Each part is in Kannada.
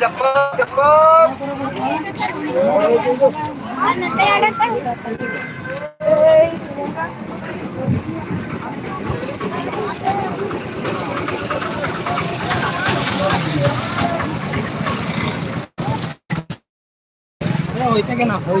चप्पल चप्पल ওই থেকে না ওই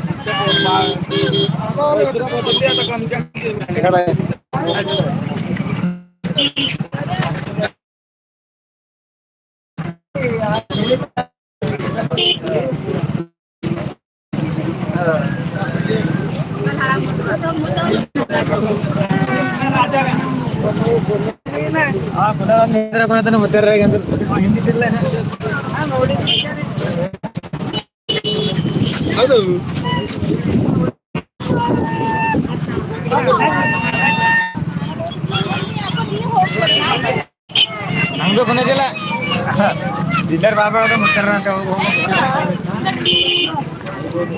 ಕೊಡವನ್ನ ಮುದ್ದಾರಾಗ ಅಂದ್ರೆ ಹಿಂದಿಲ್ಲ ಅದು ಕೊನೆದಿಲ್ಲ ಇಲ್ಲರ್ ಬಾಬಾ ಅವ್ರ ಮುತ್ತಾರ ಅಂತ ಚಿಕ್ಕೋಡಿ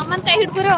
ಅಮ್ಮನ ಕೈ ಹಿಡ್ಕೊರು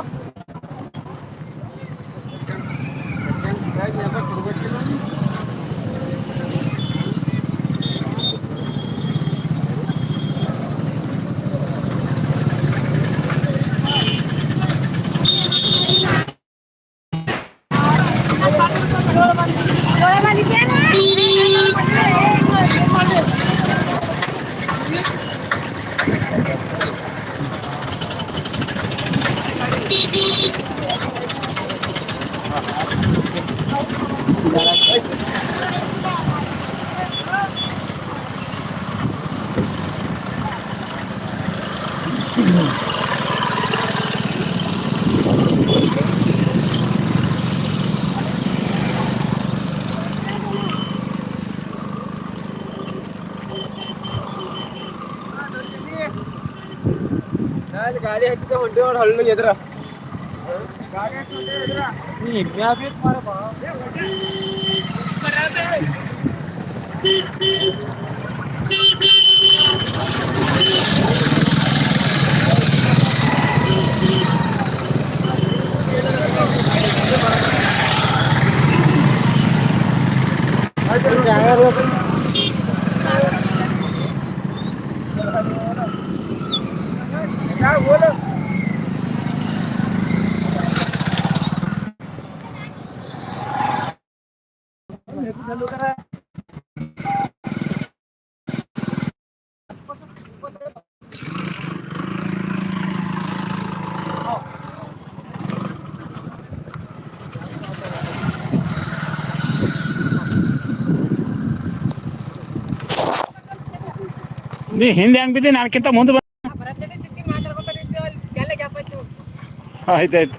गाडी आहे तिथे म्हणतो हल्लो घेत राहा नहीं क्या भी तुम्हारे पास? Jangan lupa ನೀ ಹಿಂದೆ ಹೆಂಗ್ ಬಿದ್ದಿ ನಾನ್ಕಿಂತ ಮುಂದೆ ಬಂದ ಆಯ್ತಾಯ್ತು.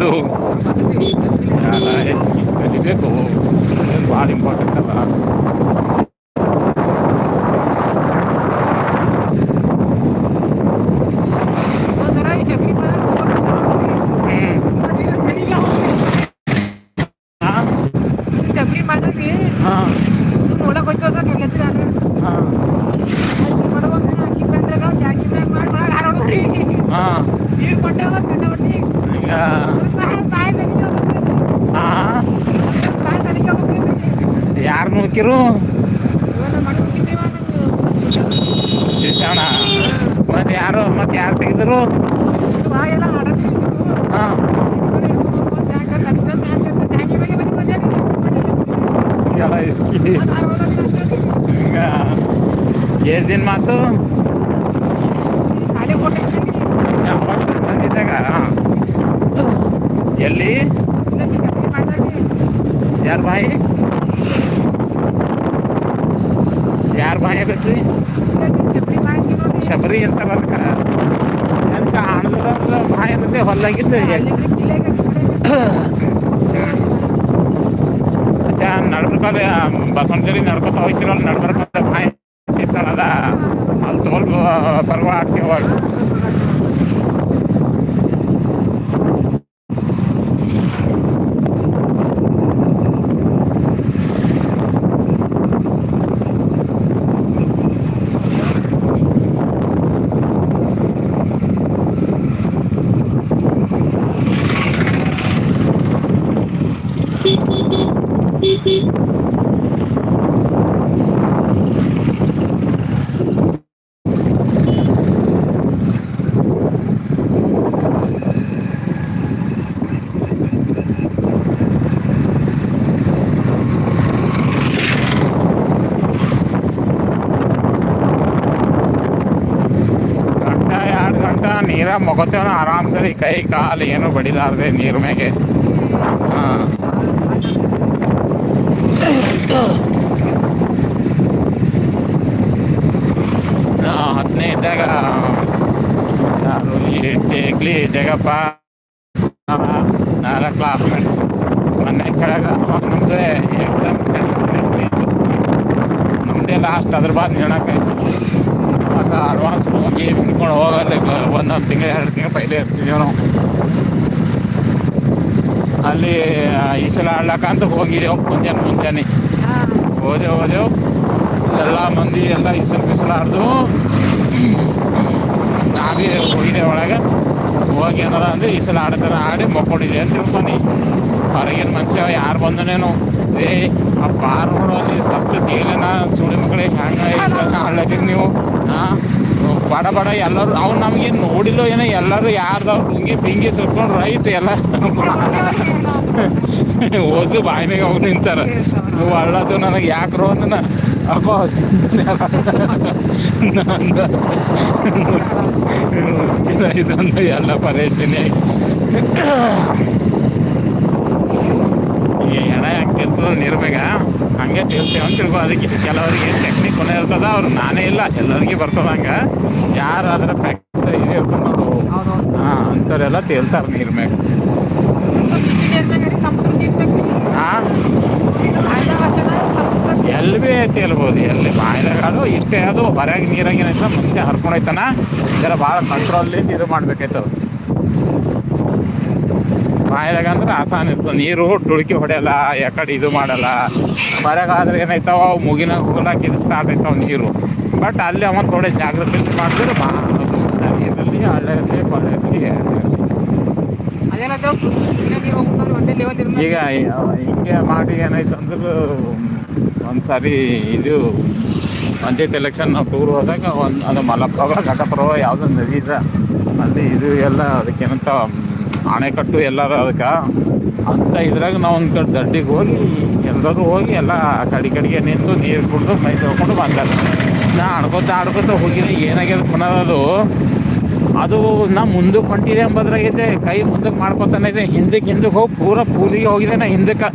ಹೆಂಗೆ ಬರಂದು ಯಾರ ಎಸ್ಕಿ ಕಲಿಬೇಕು ಭಾಳ ಇಂಪಾರ್ಟೆಂಟ್ ಅಲ್ಲ ಹಾಂ ಹಾಂ ಹಾಂ ಹಾಂ ಈಗ ಹಾಂ ಯಾರು ನೋಕಿರು ಶಿವಣ್ಣ ಮತ್ತೆ ಯಾರು? ಮತ್ತೆ ಯಾರು ತೆಗೆದ್ರು? ಹಾಂ. ಎಷ್ಟು ದಿನ ಮಾತು? ಬಂದಿದ್ದಾಗ ಎಲ್ಲಿ? ಯಾರು ಬಾಯಿ? ಯಾರ ಬಾಯಿ ಬೇಕ್ರಿ ಶಬರಿ ಅಂತಾರ ಅದಕ್ಕೆ. ಎಂತ ಹಣದ ಬಾಯಿ ಅನ್ನದೆ ಹೊಲ್ಲಾಗಿದ್ದು ಅಚ್ಚಾ ನಡ್ಬೇಕಾದ್ರೆ ಬಸವನ ನಡ್ಕೊತ ಹೋಗ್ತಿರಲ್ಲ ಹೋಗ್ತಿರೋ ಬಾಯಿ. ಇರ್ತಾರಲ್ಲ ಅಲ್ಲಿ ತೋಲ್ ಪರ್ವ ಆಡ್ತೀವ ಮಗೋತೇವ ಆರಾಮ್ ಸರಿ ಕೈ ಕಾಲು ಏನು ಬಡಿಲಾರ್ದೆ ನೀರ್ ಮ್ಯಾಗೆ. ಹತ್ತನೇ ಇದ್ದಾಗ, ನಾನು ಈ ಟೇಕ್ಲಿ ಜಗಪ್ಪ, ನಾಲ್ಕು ಕ್ಲಾಸ್ಮೇಟ್ ಮೊನ್ನೆ ಕೆಳಗ, ಅವಾಗ ನಮ್ದು ಎಕ್ಸಾಮ್ ನಮ್ದೇ ಲಾಸ್ಟ್ ಅದ್ರ ಬಾದ್ ಹೇಳಕ್ಕೆ ಅವಾಗ ಅಡ್ವಾನ್ಸ್ ಹೋಗಿ ಬಿಡ್ಕೊಂಡು ಹೋಗಲ್ಲ ಒಂದೊಂದು ತಿಂಗಳು, ಎರಡು ತಿಂಗಳು ಪೈಲೆ ಇರ್ತಿದ್ದೀವಿ ನಾವು. ಅಲ್ಲಿ ಈಸಲ ಆಡ್ಲಕ್ಕಂತ ಹೋಗಿದ್ದೆವು ಮುಂಜಾನೆ ಮುಂಜಾನೆ. ಹೋದೆವು ಹೋದೆವು. ಎಲ್ಲ ಮಂದಿ ಎಲ್ಲ ಈಸಲ್ ಬಿಸಿಲು ಆಡ್ದು, ನಾವೇ ಹೋಗಿದೆ ಒಳಗೆ. ಹೋಗಿ ಏನದ ಅಂದ್ರೆ ಈ ಸಲ ಆಡ್ತಾರ ಆಡಿ ಮಕ್ಕೊಂಡಿದೆ ಅಂತ ತಿಳ್ಕೊಂಡು. ಹೊರಗಿನ ಮನುಷ್ಯ ಯಾರು ಬಂದನೇನು ಏ, ಆ ಬಾರ್ ಅಲ್ಲಿ ಸಪ್ತ ತೇಲೇನ ಸುಳಿ ಮಕ್ಕಳಿಗೆ ಹಂಗೆ ಆಡ್ಲತ್ತೀರಿ ನೀವು? ಹಾಂ ಬಡ ಬಡ ಎಲ್ಲರೂ, ಅವ್ರು ನಮಗೆ ನೋಡಿಲ್ಲೋ ಏನೋ, ಎಲ್ಲರೂ ಯಾರ್ದವ್ರು ಲುಂಗಿ ಪಿಂಗಿ ಸುಟ್ಕೊಂಡು ರೈಟ್ ಎಲ್ಲ. ಓಸು ಬಾಯಿನಾಗ ಹೋಗಿ ನಿಂತಾರ. ನೀವು ಅಳ್ಳದು ನನಗೆ ಯಾಕ್ರೋ ಅಂದನ. ಅಪ್ಪ ನಂದು. ಮುಸ್ಕಿನ ಇದೊಂದು ಎಲ್ಲ ಪರೇಶಾನಿ. ಆಗಿ ಈ ಎಣ ಯಾಕೆ ತಿಳ್ತದ ನೀರ್ ಮ್ಯಾಗ ಹಂಗೆ ತಿಳ್ತೇವೆ ಅಂತ ತಿಳ್ಕೊ ಅದಕ್ಕೆ ಕೆಲವರಿಗೆ ಟೆಕ್ನಿಕ್ ಕೊನೆ ಇರ್ತದ ಅವ್ರು ನಾನೇ ಇಲ್ಲ ಎಲ್ಲರಿಗೆ ಬರ್ತದ ಹಂಗ. ಯಾರಾದ್ರೆ ಪ್ರಾಕ್ಟೀಸ್ ಇದು ಇರ್ತಾರ ನೋಡು ಹಾಂ ಅಂಥವ್ರೆಲ್ಲ ತೇಲ್ತಾರೆ ನೀರು ಮ್ಯಾಗ. ಹಾಂ. ಎಲ್ಲಿ ಭೀ ತೇಲ್ಬೋದು ಎಲ್ಲಿ ಬಾಯ್ದಾಗ ಅದು ಇಷ್ಟೇ ಅದು ಹೊರಗೆ ನೀರಾಗ ಮುಂಚೆ ಮನುಷ್ಯ ಹರ್ಕೊಂಡೈತನ ಜರ ಭಾಳ ಕಂಟ್ರೋಲ್ ಇದು ಮಾಡ್ಬೇಕಾಯ್ತದ. ಬಾಯ್ದಾಗ ಅಂದ್ರೆ ಆಸಾನ ಇರ್ತದೆ. ನೀರು ಟುಳ್ಕಿ ಹೊಡೆಯಲ್ಲ ಯಾಕಡೆ ಇದು ಮಾಡಲ್ಲ. ಮರಗಾದ್ರೆ ಏನಾಯ್ತಾವ ಅವು ಮುಗಿನಾಗ ಹೋಗ್ಲಾಕ ಇದು ಸ್ಟಾರ್ಟ್ ಆಯ್ತಾವ ನೀರು. ಬಟ್ ಅಲ್ಲಿ ಅವ ಥೋಡೆ ಜಾಗ್ರತೆ ಮಾಡಿದ್ರೆ ನೀರಲ್ಲಿ ಹಳ್ಳಿ ಕೊಳೆ ಈಗ ಹಿಂಗೆ ಮಾಡಿ ಏನಾಯ್ತು ಅಂದ್ರೆ ಒಂದ್ಸರಿ ಸಾರಿ ಇದು ಪಂಚಾಯತ್ ಎಲೆಕ್ಷನ್ ನಾವು ಟೂರ್ ಹೋದಾಗ ಒಂದು ಅದು ಮಲಪ್ರಭ ಘಟಪ್ರಭ ಯಾವುದೋ ನದಿ ಇದೆ ಅಲ್ಲಿ ಇದು ಎಲ್ಲ ಅದಕ್ಕೇನಂತ ಅಣೆಕಟ್ಟು ಎಲ್ಲ ಅದ ಅದಕ್ಕೆ. ಅಂತ ಇದ್ರಾಗ ನಾವು ಒಂದು ಕಡೆ ದಡ್ಡಿಗೆ ಹೋಗಿ ಎಲ್ಲರೂ ಹೋಗಿ ಎಲ್ಲ ಕಡೆ ಕಡೆಗೆ ನಿಂತು ನೀರು ಕುಡಿದು ಮೈ ತೊಳ್ಕೊಂಡು ಬಂದಾರ. ನಾ ಆಡ್ಕೊತ ಆಡ್ಕೊತ ಹೋಗಿನಿ ಏನಾಗ್ಯದ ಪುನಃ ಅದು. ಅದು ನಾ ಮುಂದಕ್ಕೆ ಹೊಂಟಿದೆ ಎಂಬುದ್ರಾಗೈತೆ ಕೈ ಮುಂದಕ್ಕೆ ಮಾಡ್ಕೊತಾನೆ ಇದೆ ಹಿಂದಕ್ಕೆ ಹಿಂದಕ್ಕೆ ಹೋಗಿ ಪೂರ ಪೂಲಿಗೆ ಹೋಗಿದೆ ನಾ ಹಿಂದಕ್ಕೆ.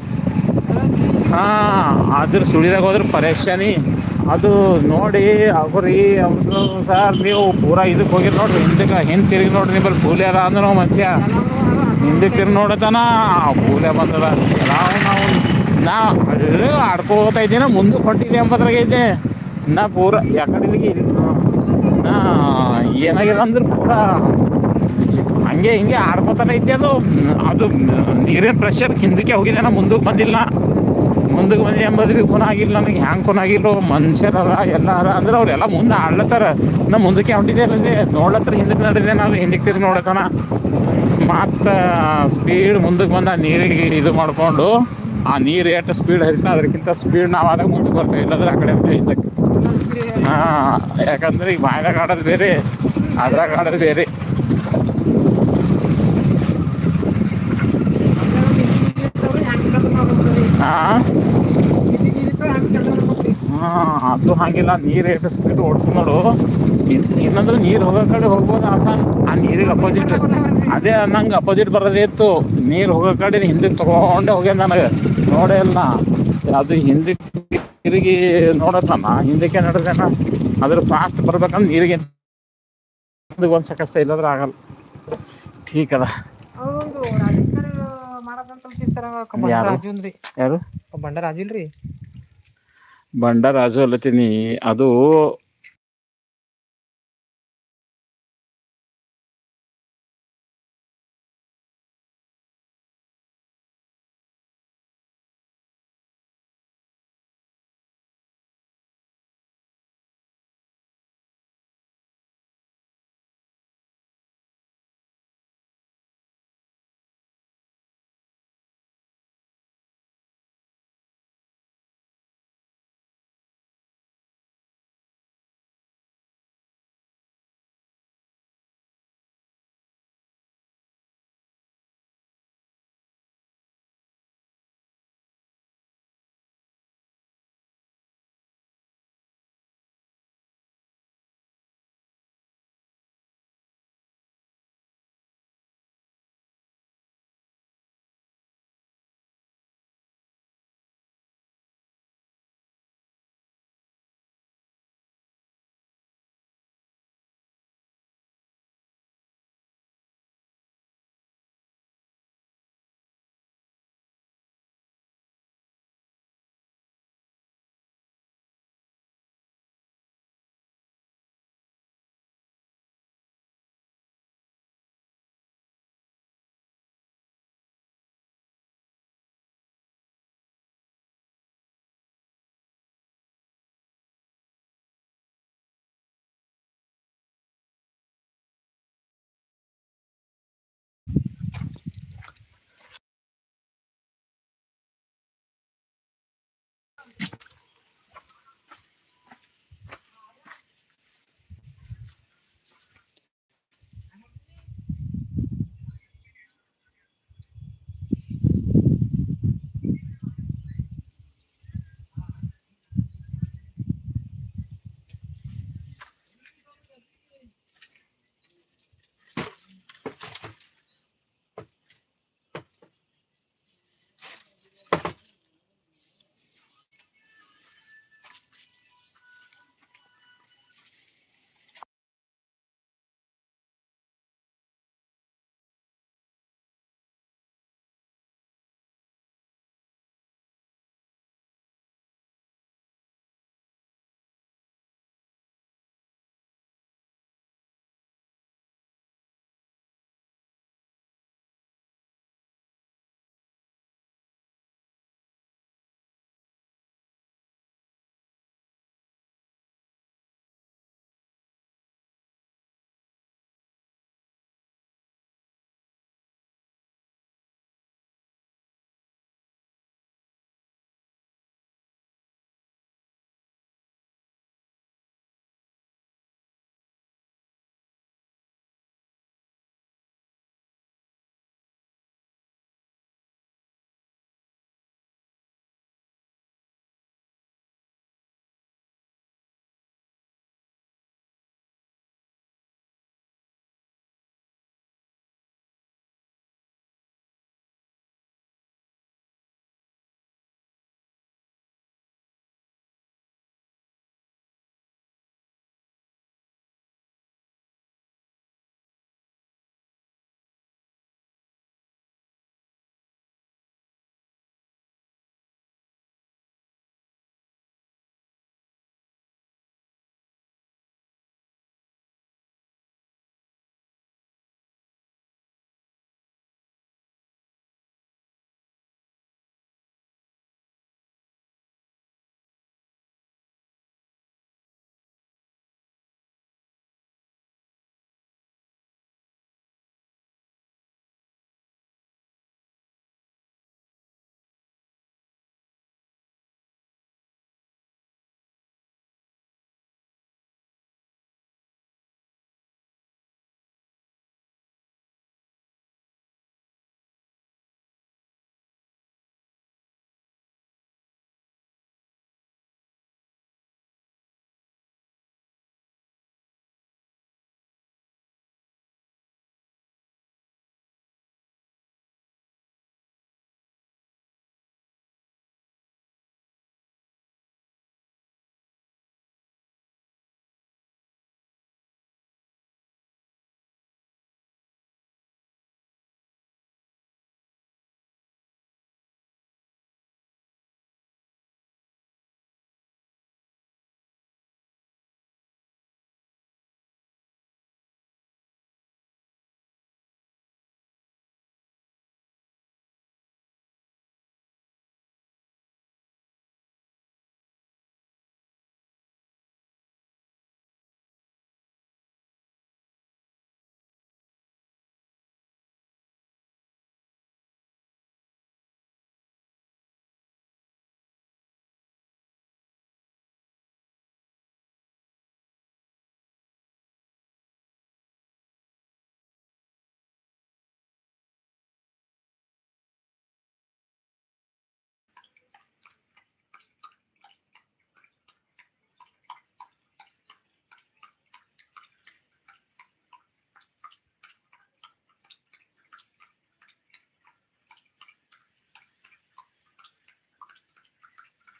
ಹಾಂ ಅದ್ರ ಸುಳಿದಾಗ ಹೋದ್ರೆ ಪರೇಶಾನಿ. ಅದು ನೋಡಿ ಅವ್ರಿ ಅವ್ರು ಸರ್, ನೀವು ಪೂರ ಇದಕ್ಕೆ ಹೋಗಿರಿ ನೋಡ್ರಿ, ಹಿಂದಕ್ಕೆ ಹಿಂದೆ ತಿರುಗಿ ನೋಡ್ರಿ ನಿಮ್ಮಲ್ಲಿ ಕೂಲಿ ಅದ ಅಂದ್ರೆ ಮನುಷ್ಯ. ಹಿಂದಕ್ಕೆ ತಿರುಗಿ ನೋಡತನ ಕೂಲಿ ಬಂದದ. ನಾವು ನಾವು, ನಾ ಆಡ್ಕೋತ ಇದ್ದೀನ ಮುಂದಕ್ಕೆ ಎಂಬತ್ರಾಗ ಎಂಬುದ್ರಾಗೈತೆ ನಾ ಪೂರ ಯಾಕಡೆ ನಾ ಏನಾಗಿದೆ ಅಂದ್ರೆ ಪೂರ ಹಂಗೆ ಹಿಂಗೆ ಆಡ್ಕೋತಾನೆ ಐತೆ ಅದು. ಅದು ನೀರಿನ ಪ್ರೆಷರ್ ಹಿಂದಕ್ಕೆ ಹೋಗಿದೆ ನಾ ಮುಂದಕ್ಕೆ ಬಂದಿಲ್ಲ. ಮುಂದಕ್ಕೆ ಬಂದು ಎಂಬುದು ಭೀ ಖುನ ಆಗಿಲ್ಲ, ನನಗೆ ಹ್ಯಾಂಗೆ ಆಗಿಲ್ಲ ಮನುಷ್ಯರರ ಎಲ್ಲ ಅರ ಅಂದ್ರೆ ಅವರೆಲ್ಲ ಮುಂದೆ ಆಡ್ಲತ್ತಾರ. ನಾ ಮುಂದಕ್ಕೆ ಹೊಂಟಿದ್ದೆ ಅಲ್ಲದೆ, ನೋಡ್ಲತ್ತಾರ, ಹಿಂದಕ್ಕೆ ನಡೆದೆ ನಾನು, ಹಿಂದಕ್ಕೆ ತಿರುಗಿ ನೋಡತನ ಮತ್ತು ಸ್ಪೀಡ್ ಮುಂದಕ್ಕೆ ಬಂದ ನೀರಿಗೆ ಇದು ಮಾಡಿಕೊಂಡು, ಆ ನೀರು ಎಷ್ಟು ಸ್ಪೀಡ್ ಹರಿತ ಅದಕ್ಕಿಂತ ಸ್ಪೀಡ್ ನಾವು ಆದಾಗ ಮುಂದಕ್ಕೆ ಬರ್ತೇವೆ ಇಲ್ಲದ್ರೆ ಆ ಕಡೆ ಹಿಂದಕ್ಕೆ ಹಾಂ, ಯಾಕಂದ್ರೆ ಈಗ ಬಾಯ್ದಾಗ ಆಡೋದು ಬೇರೆ, ಅದ್ರಾಗ ಆಡೋದು ಬೇರೆ. ಹಾಂ? ಅದು ಹಾಗಿಲ್ಲ ನೀರು ಎಷ್ಟು ಸ್ಪೀಡ್ ಓಡ್ಕೊಂಡು ನೋಡು. ಇನ್ ಇನ್ನಂದ್ರೆ ನೀರು ಹೋಗೋ ಕಡೆ ಹೋಗ್ಬೋದು ಆಸಾನ್. ಆ ನೀರಿಗೆ ಅಪೋಸಿಟ್ ಅದೇ ನಂಗೆ ಅಪೋಸಿಟ್ ಬರೋದೇ ಇತ್ತು. ನೀರು ಹೋಗೋ ಕಡೆ ಹಿಂದಕ್ಕೆ ತಗೊಂಡೆ ಹೋಗ್ಯ ನನಗೆ. ನೋಡೇ ಇಲ್ಲ. ಅದು ಹಿಂದಕ್ಕೆ ತಿರುಗಿ ನೋಡತ್ತಮ್ಮ. ಹಿಂದಕ್ಕೆ ನಡೆದೇನ ಅದ್ರ ಫಾಸ್ಟ್ ಬರ್ಬೇಕಂದ್ರೆ ನೀರಿಗೆ ಒಂದು ಸಕಸ್ತ ಇಲ್ಲದ್ರೆ ಆಗಲ್ಲ. ಠೀಕ್ ಅದ. ಯಾರು? ರಾಜು ಅಂದ್ರಿ. ಯಾರು ಬಂಡ ರಾಜು ಇಲ್ರಿ ಬಂಡ ರಾಜು ಅಲ್ಲತ್ತೀನಿ ಅದು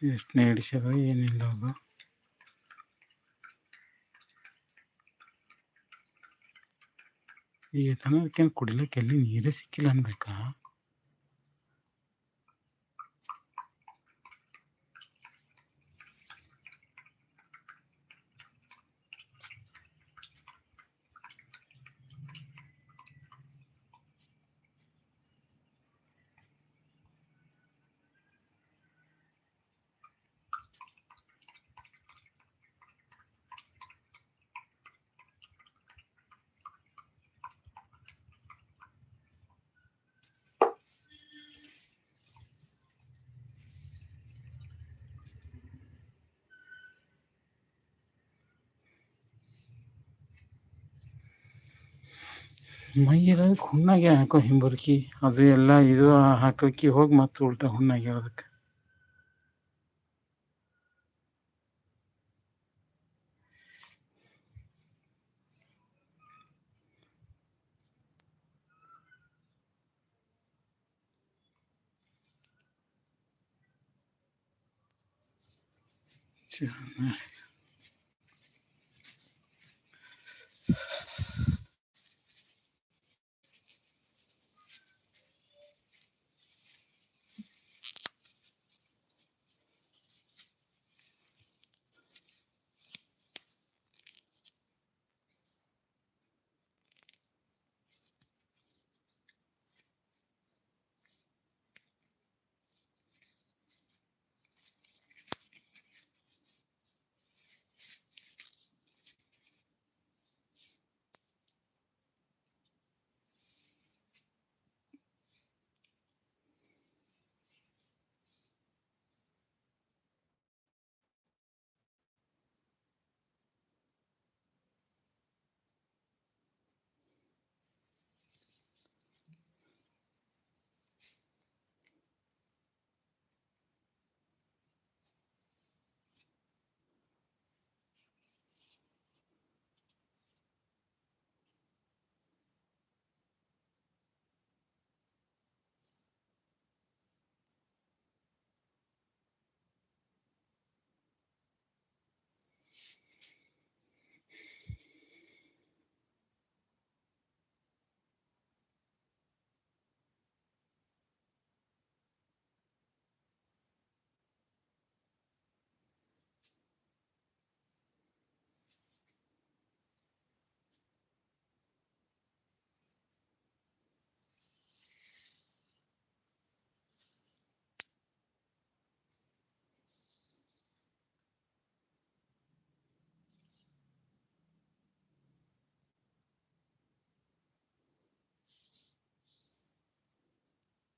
ಎಷ್ಟು ನಡೆಸ್ಯದ ಏನಿಲ್ಲ ಅದು. ಈಗ ತನಕ ಕುಡಿಲಿಕ್ಕೆ ಎಲ್ಲಿ ನೀರೇ ಸಿಕ್ಕಿಲ್ಲ ಅನ್ಬೇಕಾ? ಮೈಯೆಲ್ಲ ಹುಣ್ಣಾಗೆ ಹಾಕೋ ಹಿಂಬರ್ಕಿ ಅದು ಎಲ್ಲ ಇದು ಹಾಕಿ ಹೋಗಿ ಮತ್ತೆ ಉಲ್ಟಾ ಹುಣ್ಣಾಗಿ ಅದಕ್ಕೆ ಚೆನ್ನಾಗಿ